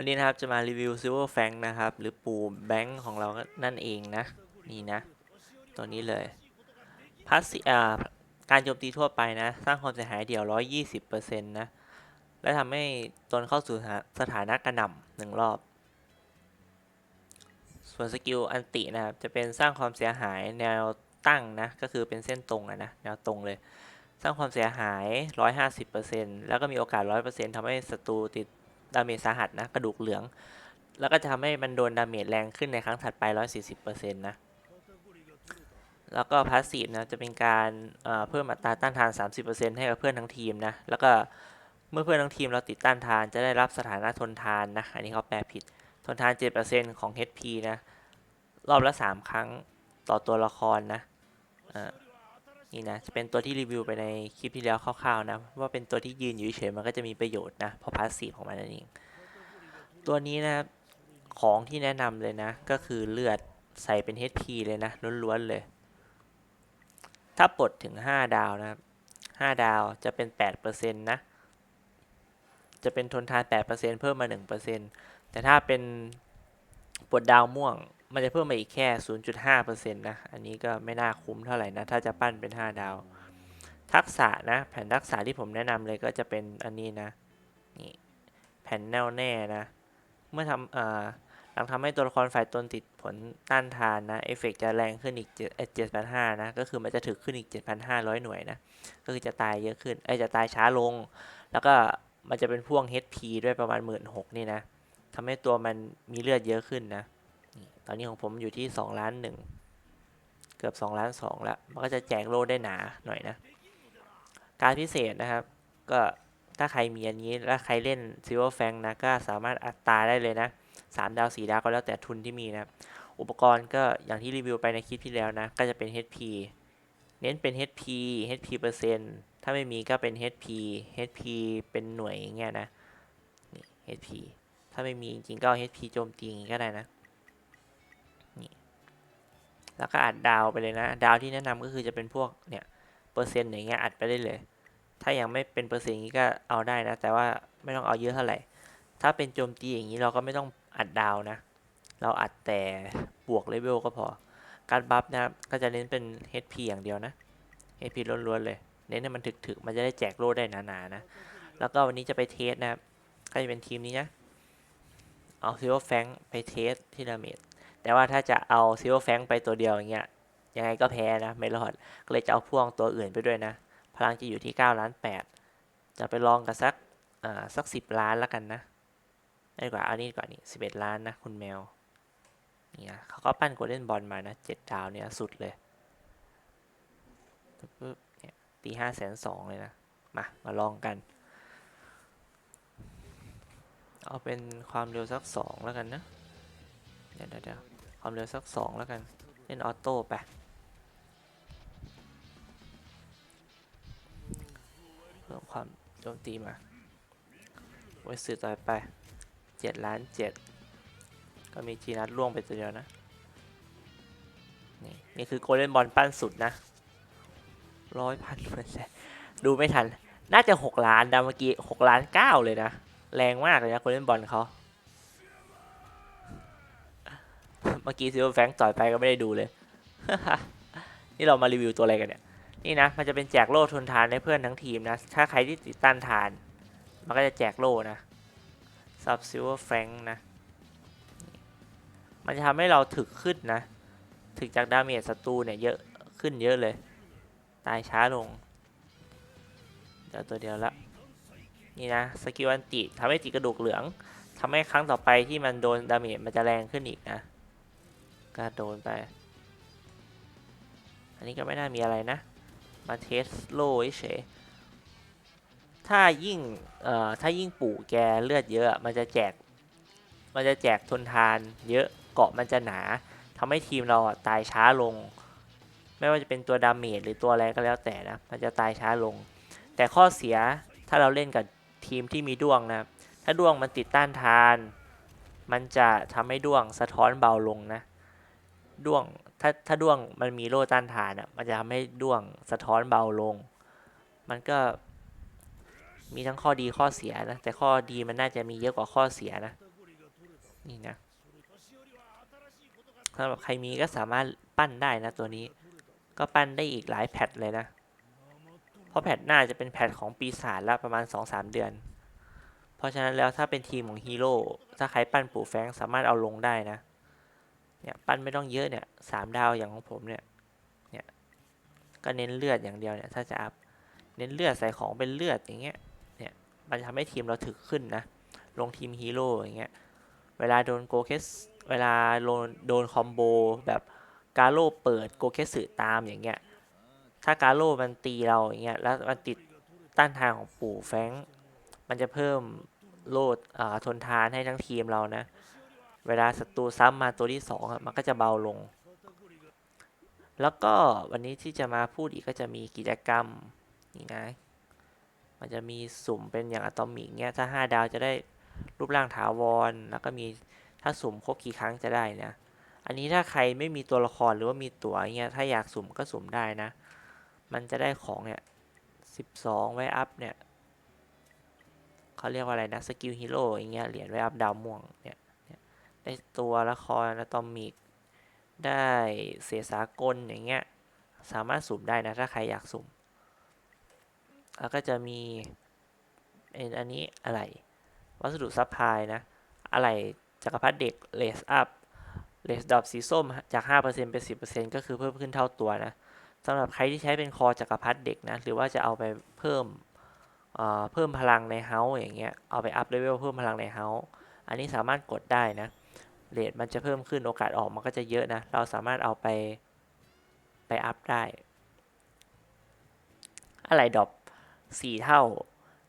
วันนี้นะครับจะมารีวิว Silver Fang นะครับ หรือปูแบงค์ของเรานั่นเองนะ นี่นะ ตัวนี้เลยพาสซีอ่าการโจมตีทั่วไปนะ สร้างความเสียหายเดี่ยว 120%นะ และทำให้ตนเข้าสู่สถาสถานะกระหน่ำหนึ่งรอบ ส่วนสกิลอันตินะครับ จะเป็นสร้างความเสียหายแนวตั้งนะ ก็คือเป็นเส้นตรงอะนะ แนวตรงเลย สร้างความเสียหาย 150%แล้วก็มีโอกาส 100%ทำให้ศัตรูติด ดาเมจสาหัสนะกระดูกเหลือง แล้วก็จะทำให้มันโดนดาเมจแรงขึ้นในครั้งถัดไป 140%นะแล้วก็พาสซีฟนะจะเป็นการเอ่อเพิ่มอัตราต้านทาน 30%ให้กับเพื่อนทั้งทีมนะแล้วก็เมื่อเพื่อนทั้งทีมเราติดต้านทานจะได้รับสถานะทนทานนะอันนี้เขาแปลผิดทนทาน 7%ของ HP นะรอบละ 3 ครั้งต่อตัวละครนะอ่า นี่นะจะเป็นตัวที่รีวิวไปในคลิปที่แล้วคร่าวๆนะว่าเป็นตัวที่ยืนอยู่เฉยมันก็จะมีประโยชน์นะเพราะพาสซีฟของมันนั่นเองตัวนี้นะของที่แนะนำเลยนะ ก็คือเลือดใส่เป็น HP เลยนะล้วนๆเลย ถ้าปลดถึง 5 ดาวนะ5ดาวจะเป็น8%นะจะเป็นทนทาน 8%เพิ่มมา 1%แต่ถ้าเป็นปลดดาวม่วง มันจะเพิ่มมาอีกแค่ 0.5%นะ อันนี้ก็ไม่น่าคุ้มเท่าไหร่นะ ถ้าจะปั้นเป็น 5 ดาว ทักษะนะ แผ่นทักษะที่ผมแนะนำเลยก็จะเป็นอันนี้นะ นี่ แผ่นแน่วแน่นะ เมื่อทำอ่าหลังทำให้ตัวละครฝ่ายตนติดผลต้านทานนะ เอฟเฟกจะแรงขึ้นอีก7 7,500นะ ก็คือมันจะถึกขึ้นอีก 7,500 หน่วยนะ ก็คือจะตายเยอะขึ้นเอ้ยจะตายช้าลง แล้วก็มันจะเป็นพ่วง HP ด้วยประมาณ 16,000นี่นะทำให้ตัวมันมีเลือดเยอะขึ้นนะ ตอนนี้ของผมอยู่ที่2ล้านหนึ่งเกือบ2ล้านสองแล้ว มันก็จะแจกโลได้หนาหน่อยนะ การพิเศษนะครับ ก็ถ้าใครมีอันนี้แล้วใครเล่น Silver Fang นะก็สามารถอัตราได้เลยนะ3ดาว4ดาวก็แล้วแต่ทุนที่มีนะอุปกรณ์ก็อย่างที่รีวิวไปในคลิปที่แล้วนะ ก็จะเป็น HP เน้นเป็น HP HP เปอร์เซ็นต์ถ้าไม่มีก็เป็น HP HP เป็นหน่วยอย่างเงี้ยนะนี่ HP ถ้าไม่มีจริงๆก็เอา HP โจมตีอย่างงี้ก็ได้นะ แล้วก็อัดดาวไปเลยนะ ดาวที่แนะนำก็คือจะเป็นพวกเนี่ยเปอร์เซ็นต์อย่างเงี้ยอัดไปได้เลย ถ้ายังไม่เป็นเปอร์เซ็นต์อย่างนี้ก็เอาได้นะ แต่ว่าไม่ต้องเอาเยอะเท่าไหร่ ถ้าเป็นโจมตีอย่างนี้เราก็ไม่ต้องอัดดาวนะ เราอัดแต่บวกเลเวลก็พอ การบัฟนะครับก็จะเน้นเป็น HP อย่างเดียวนะ HP ล้วนๆเลย เน้นให้มันถึกๆ มันจะได้แจกโล่ได้หนาๆนะ แล้วก็วันนี้จะไปเทสนะครับ ก็จะเป็นทีมนี้นะ เอาซิลเวอร์แฟงไปเทสที่ดาเมจ แต่ว่าถ้าจะเอาซิลเวอร์แฟงไปตัวเดียวอย่างเงี้ยยังไงก็แพ้นะไม่รอดก็เลยจะเอาพ่วงตัวอื่นไปด้วยนะ พลังจะอยู่ที่9ล้าน8จะไปลองกันสักอ่าสัก 10 ล้านแล้วกันนะได้กว่าเอานี่ก่อนนี่11 ล้านนะคุณแมวเนี่นะเขาก็ปั้นโกลเด้นบอลมานะ7ดาวเนี่ยสุดเลยปึ๊บเนี่ยตีห้าแสนสองเลยนะ มา มาลองกัน เอาเป็นความเร็วสักสองแล้วกันนะ เดี๋ยวเดี๋ยวเดี๋ยว ความเร็วสักสองแล้วกัน เล่นออโต้ไป เพิ่มความโจมตีมาไว้สื่อต่อไปเจ็ดล้านเจ็ดก็มีจีนัดล่วงไปตัวเดียวนะ นี่นี่คือโกลเด้นบอลปั้นสุดนะร้อยพันเปอร์เซ็นดูไม่ทัน น่าจะหกล้านดาเมื่อกี้หกล้านเก้าเลยนะ แรงมากเลยนะโกลเด้นบอลเขา มื่อกี้ซิลเวอร์แฟงต่อยไปก็ไม่ได้ดูเลย นี่เรามารีวิวตัวอะไรกันเนี่ย นี่นะ มันจะเป็นแจกโล่ทนทานให้เพื่อนทั้งทีมนะ ถ้าใครที่ติดต้านทาน มันก็จะแจกโล่นะซับซิลเวอร์แฟงนะ มันจะทำให้เราถึกขึ้นนะ ถึกจากดาเมจศัตรูเนี่ยเยอะขึ้นเยอะเลย ตายช้าลงเดี๋ยวตัวเดียวละ นี่นะสกิลอันติทำให้ติดกระดูกเหลืองทำให้ครั้งต่อไปที่มันโดนดาเมจมันจะแรงขึ้นอีกนะ ก็โดนไป อันนี้ก็ไม่น่ามีอะไรนะ มาเทสโล่เฉยถ้ายิ่งเอ่อถ้ายิ่งปู่แกเลือดเยอะ มันจะแจก มันจะแจกทนทาน เยอะ เกาะมันจะหนาทำให้ทีมเราตายช้าลง ไม่ว่าจะเป็นตัวดาเมจหรือตัวอะไรก็แล้วแต่นะ มันจะตายช้าลง แต่ข้อเสียถ้าเราเล่นกับทีมที่มีดวงนะ ถ้าดวงมันติดต้านทาน มันจะทำให้ดวงสะท้อนเบาลงนะ ด้วง ถ้าถ้าด้วงมันมีโล่ต้านทานอะ มันจะทำให้ด้วงสะท้อนเบาลง มันก็มีทั้งข้อดีข้อเสียนะ แต่ข้อดีมันน่าจะมีเยอะกว่าข้อเสียนะ นี่นะสำหรับใครมีก็สามารถปั้นได้นะตัวนี้ ก็ปั้นได้อีกหลายแพทเลยนะ เพราะแพทหน้าจะเป็นแพทของปีศาจแล้วประมาณ 2-3 เดือน เพราะฉะนั้นแล้วถ้าเป็นทีมของฮีโร่ ถ้าใครปั้นปู่แฟงสามารถเอาลงได้นะ เนี่ยปั้นไม่ต้องเยอะเนี่ยสามดาวอย่างของผมเนี่ยเนี่ยก็เน้นเลือดอย่างเดียวเนี่ยถ้าจะอัพเน้นเลือดใส่ของเป็นเลือดอย่างเงี้ยเนี่ยมันจะทำให้ทีมเราถึกขึ้นนะลงทีมฮีโร่อย่างเงี้ยเวลาโดนโกเคสเวลาโดนโดนคอมโบแบบกาโร่เปิดโกเคสึตามอย่างเงี้ยถ้ากาโร่มันตีเราอย่างเงี้ยแล้วมันติดต้านทานของปู่แฟงมันจะเพิ่มโลดอ่าทนทานให้ทั้งทีมเรานะ เวลาศัตรูซ้ำมาตัวที่สองมันก็จะเบาลง แล้วก็วันนี้ที่จะมาพูดอีกก็จะมีกิจกรรมนี่นะ มันจะมีสุ่มเป็นอย่างอะตอมิกเงี้ยถ้า 5 ดาวจะได้รูปร่างถาวร แล้วก็มีถ้าสุ่มครบกี่ครั้งจะได้นะ อันนี้ถ้าใครไม่มีตัวละครหรือว่ามีตั๋วเงี้ยถ้าอยากสุ่มก็สุ่มได้นะ มันจะได้ของเนี่ย12ไว้อัพเนี่ยเขาเรียกว่าอะไรนะสกิลฮีโร่อย่างเงี้ยเหรียญไว้อัพดาวม่วงเนี่ย ได้ตัวละครอะตอมิก ได้เสียสากลอย่างเงี้ย สามารถสุ่มได้นะ ถ้าใครอยากสุ่ม แล้วก็จะมีเป็นอันนี้อะไร วัสดุซัพพลายนะ อะไรจักรพรรดิเด็กเลสอัพเลสดอปสีส้มจาก 5%เป็น 10%ก็คือเพิ่มขึ้นเท่าตัวนะสำหรับใครที่ใช้เป็นคอจักรพรรดิเด็กนะ หรือว่าจะเอาไปเพิ่มเอ่อเพิ่มพลังในเฮาส์อย่างเงี้ย เอาไปอัพเลเวลเพิ่มพลังในเฮาส์อันนี้สามารถกดได้นะ เรทมันจะเพิ่มขึ้นโอกาสออกมันก็จะเยอะนะ เราสามารถเอาไปไปอัพได้ อะไรดรอปสี่เท่า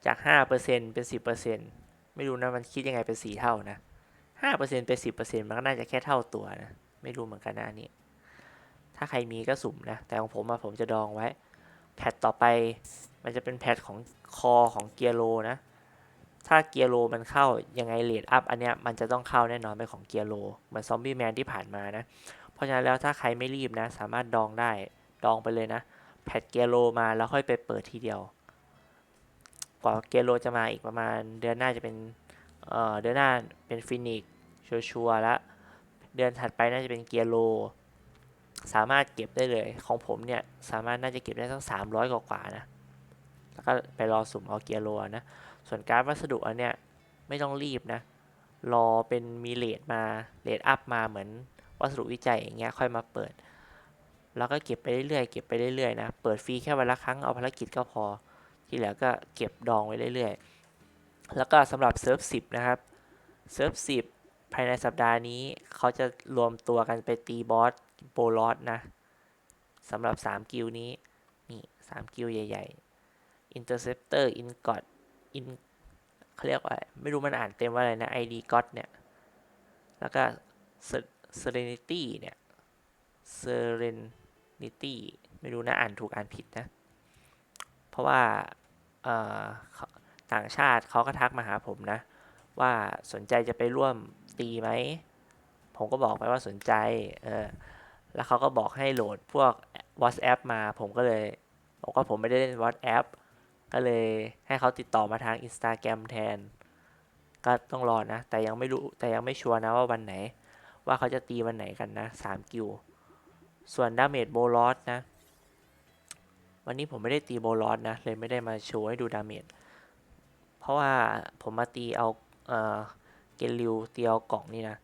จากห้าเปอร์เซ็นเป็นสิบเปอร์เซ็นไม่รู้นะมันคิดยังไงเป็นสี่เท่านะห้าเปอร์เซ็นเป็นสิบเปอร์เซ็นมันก็น่าจะแค่เท่าตัวนะ ไม่รู้เหมือนกันนะอันนี้ ถ้าใครมีก็สุ่มนะ แต่ของผมอะผมจะดองไว้ แพทต่อไปมันจะเป็นแพทของคอของเกียร์โลนะ ถ้าเกียร์โลมันเข้ายังไงเลดอัพอันเนี้ยมันจะต้องเข้าแน่นอนเป็นของเกียร์โลเหมือนซอมบี้แมนที่ผ่านมานะ เพราะฉะนั้นแล้วถ้าใครไม่รีบนะ สามารถดองได้ดองไปเลยนะ แพทเกียร์โลมาแล้วค่อยไปเปิดทีเดียว กว่าเกียร์โลจะมาอีกประมาณเดือนหน้าจะเป็นเอ่อเดือนหน้าเป็นฟินิกชัวร์ๆแล้วเดือนถัดไปน่าจะเป็นเกียร์โล สามารถเก็บได้เลยของผมเนี่ยสามารถน่าจะเก็บได้ตั้ง300 กว่าๆนะ แล้วก็ไปรอสุ่มเอาเกียร์โลนะ ส่วนการวัสดุอันเนี้ยไม่ต้องรีบนะ รอเป็นมีเลทมาเลทอัพมาเหมือนวัสดุวิจัยอย่างเงี้ยค่อยมาเปิด แล้วก็เก็บไปเรื่อยๆเก็บไปเรื่อยๆนะ เปิดฟรีแค่วันละครั้งเอาภารกิจก็พอ ที่เหลือก็เก็บดองไว้เรื่อยๆ แล้วก็สำหรับเซิร์ฟ10นะครับ เซิร์ฟ10ภายในสัปดาห์นี้เขาจะรวมตัวกันไปตีบอสโปรลอสนะสำหรับ 3 กิลนี้ นี่ 3 กิลใหญ่ ๆ Interceptor Ingot In เขาเรียกว่า ไม่รู้มันอ่านเต็มว่าอะไรนะ ID God เนี่ย แล้วก็ serenity เนี่ย Serenity ไม่รู้นะ อ่านถูกอ่านผิดนะ เพราะว่าเอ่อเขาต่างชาติเขาก็ทักมาหาผมนะ ว่าสนใจจะไปร่วมตีไหม ผมก็บอกไปว่าสนใจ เออ แล้วเขาก็บอกให้โหลดพวก WhatsApp มา ผมก็เลยบอกว่าผมไม่ได้เล่น WhatsApp ก็เลยให้เขาติดต่อมาทาง Instagram แทน ก็ต้องรอนะ แต่ยังไม่รู้แต่ยังไม่ชัวร์นะว่าวันไหน ว่าเขาจะตีวันไหนกันนะสามกิว ส่วนดาเมจโบลอสนะ วันนี้ผมไม่ได้ตีโบลอสนะ เลยไม่ได้มาโชว์ให้ดูดาเมจ เพราะว่าผมมาตีเอาเอ่อเกลิวตีเอากล่องนี่นะ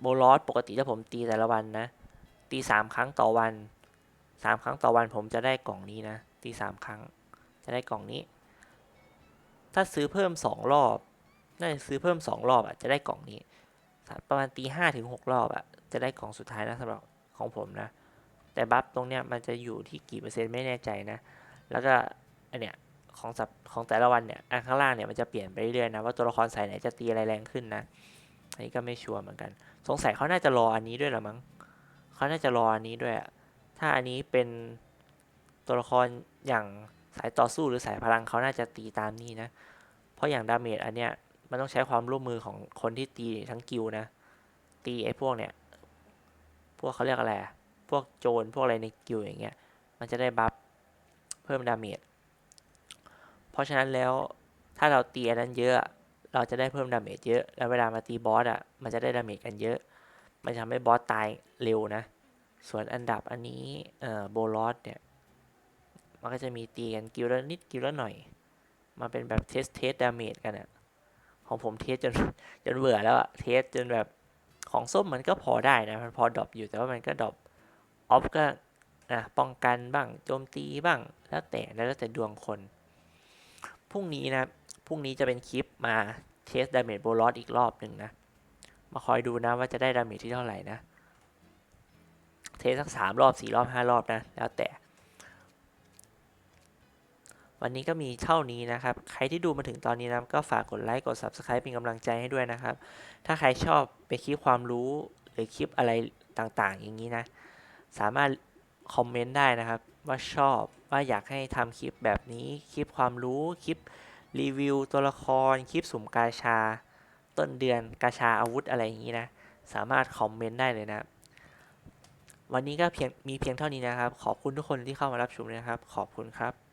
โบลอสปกติถ้าผมตีแต่ละวันนะ ตีสามครั้งต่อวันสามครั้งต่อวันผมจะได้กล่องนี้นะ ตีสามครั้ง จะได้กล่องนี้ ถ้าซื้อเพิ่มสองรอบน่าจะซื้อเพิ่มสองรอบอะจะได้กล่องนี้ ประมาณตีห้าถึงหกรอบอะจะได้กล่องสุดท้ายนะสำหรับของผมนะ แต่บัฟตรงเนี้ยมันจะอยู่ที่กี่เปอร์เซ็นต์ไม่แน่ใจนะ แล้วก็อันเนี้ยของสัปของแต่ละวันเนี่ยอันข้างล่างเนี่ยมันจะเปลี่ยนไปเรื่อยๆนะว่าตัวละครสายไหนจะตีอะไรแรงขึ้นนะ อันนี้ก็ไม่ชัวร์เหมือนกัน สงสัยเขาน่าจะรออันนี้ด้วยหรอมั้งเขาน่าจะรออันนี้ด้วยอะถ้าอันนี้เป็นตัวละครอย่าง สายต่อสู้หรือสายพลังเขาน่าจะตีตามนี้นะ เพราะอย่างดาเมจอันเนี้ยมันต้องใช้ความร่วมมือของคนที่ตีทั้งกิลนะ ตีไอ้พวกเนี่ยพวกเขาเรียกอะไร พวกโจรพวกอะไรในกิลอย่างเงี้ย มันจะได้บัฟเพิ่มดาเมจ เพราะฉะนั้นแล้วถ้าเราตีอันนั้นเยอะ เราจะได้เพิ่มดาเมจเยอะ แล้วเวลามาตีบอสอะ มันจะได้ดาเมจกันเยอะ มันจะทำให้บอสตายเร็วนะ ส่วนอันดับอันนี้เอ่อโบลอสเนี่ย มันก็จะมีตีกันกิลละนิดกิลละหน่อยมันเป็นแบบเทสเทสดาเมจกันอะของผมเทสจนจนเบื่อแล้วอะเทสจนแบบของส้มมันก็พอได้นะมันพอดรอปอยู่แต่ว่ามันก็ดรอปออฟก็อะป้องกันบ้างโจมตีบ้างแล้วแต่แล้วแต่ดวงคนพรุ่งนี้นะพรุ่งนี้จะเป็นคลิปมาเทสดาเมจโบลอสอีกรอบหนึ่งนะ มาคอยดูนะว่าจะได้ดาเมจที่เท่าไหร่นะ เทสสักสามรอบสี่รอบห้ารอบนะ แล้วแต่ วันนี้ก็มีเท่านี้นะครับ ใครที่ดูมาถึงตอนนี้นะก็ฝากกดไลค์กด Subscribe เป็นกำลังใจให้ด้วยนะครับ ถ้าใครชอบไปนคลิปความรู้หรือคลิปอะไรต่างๆ อย่างนี้นะ สามารถคอมเมนต์ได้นะครับ ว่าชอบว่าอยากให้ทำคลิปแบบนี้คลิปความรู้คลิปรีวิวตัวละครคลิปสุ่มกาชา ต้นเดือนกาชาอาวุธอะไรอย่างนี้นะ สามารถคอมเมนต์ได้เลยนะวันนี้ก็เพียงมีเพียงเท่านี้นะครับ ขอบคุณทุกคนที่เข้ามารับชมนะครับ ขอบคุณครับ